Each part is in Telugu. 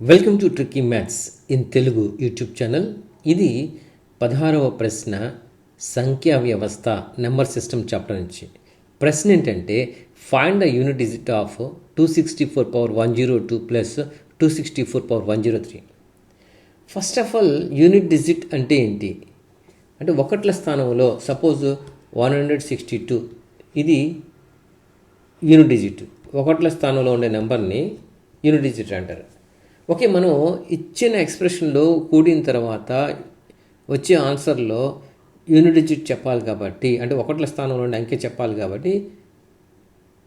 Welcome to tricky maths in Telugu YouTube channel ఇది పదహారవ ప్రశ్న సంఖ్యా వ్యవస్థ నెంబర్ సిస్టమ్ చాప్టర్ నుంచి. ప్రశ్న ఏంటంటే find the unit digit of two sixty four power one zero two plus two sixty four power one zero three first of all unit digit అంటే ఏంటి? అంటే ఒకట్ల స్థానంలో suppose one hundred sixty two ఇది యూనిట్ డిజిట్ ఒకట్ల స్థానంలో ఉండే నెంబర్ని యూనిట్ డిజిట్ అంటారు. ఓకే మనం ఇచ్చిన ఎక్స్ప్రెషన్లో కూడిన తర్వాత వచ్చే ఆన్సర్లో యూనిట్ డిజిట్ చెప్పాలి కాబట్టి అంటే ఒకట్ల స్థానంలో ఉండే అంకె చెప్పాలి కాబట్టి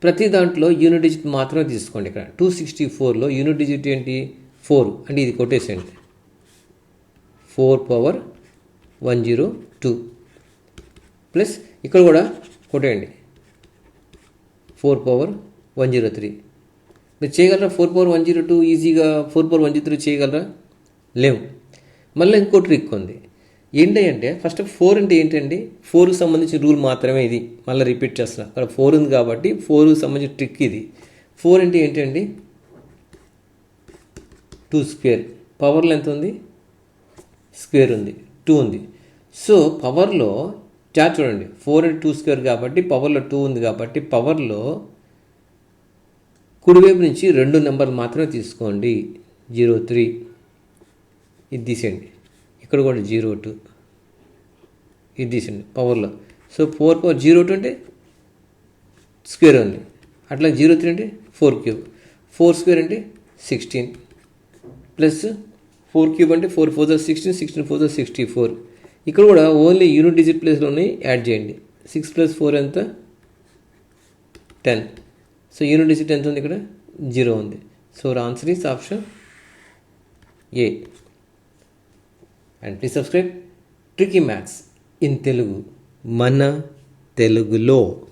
ప్రతి దాంట్లో యూనిట్ డిజిట్ మాత్రమే తీసుకోండి ఇక్కడ. టూ సిక్స్టీ ఫోర్లో యూనిట్ డిజిట్ ఏంటి? ఫోర్ అంటే ఇది కొట్టేసేయండి. Four power one zero two plus ఇక్కడ కూడా కొట్టేయండి. Four power one zero three మీరు చేయగలరా? Four power one zero two ఈజీగా four power one zero three చేయగలరా? లేవు. మళ్ళీ ఇంకో ట్రిక్ ఉంది. ఏంటంటే ఫస్ట్ ఫోర్ అంటే ఏంటండి? ఫోర్కి సంబంధించిన రూల్ మాత్రమే ఇది. మళ్ళీ రిపీట్ చేస్తున్నా. అక్కడ ఫోర్ ఉంది కాబట్టి ఫోర్కి సంబంధించిన ట్రిక్ ఇది. ఫోర్ అంటే ఏంటండి? Two square. పవర్లో ఎంత ఉంది? స్క్వేర్ ఉంది. టూ ఉంది. సో పవర్లో చాట్ చూడండి. ఫోర్ అండ్ టూ స్క్వేర్ కాబట్టి పవర్లో టూ ఉంది కాబట్టి పవర్లో కుడివైపు నుంచి రెండు నెంబర్లు మాత్రమే తీసుకోండి. Zero three. ఇది తీసేయండి. ఇక్కడ కూడా జీరో టూ. ఇది తీసేయండి. పవర్లో. So four power zero two అంటే స్క్వేర్ ఉంది. అట్లా జీరో త్రీ అంటే ఫోర్ క్యూబ్. ఫోర్ స్క్వేర్ అంటే సిక్స్టీన్. ప్లస్ ఫోర్ క్యూబ్ అంటే ఫోర్ ఫోర్ జర్ సిక్స్టీన్ సిక్స్టీన్ ఫోర్ జర్ సిక్స్టీ ఫోర్. ఇక్కడ కూడా ఓన్లీ యూనిట్ డిజిట్ ప్లేస్లోనే యాడ్ చేయండి. సిక్స్ ప్లస్ ఫోర్ ఎంత? టెన్. సో యూనిట్ డిజిట్ ఎంత ఉంది ఇక్కడ జీరో ఉంది. So answer is option A and please subscribe tricky maths in Telugu మన తెలుగులో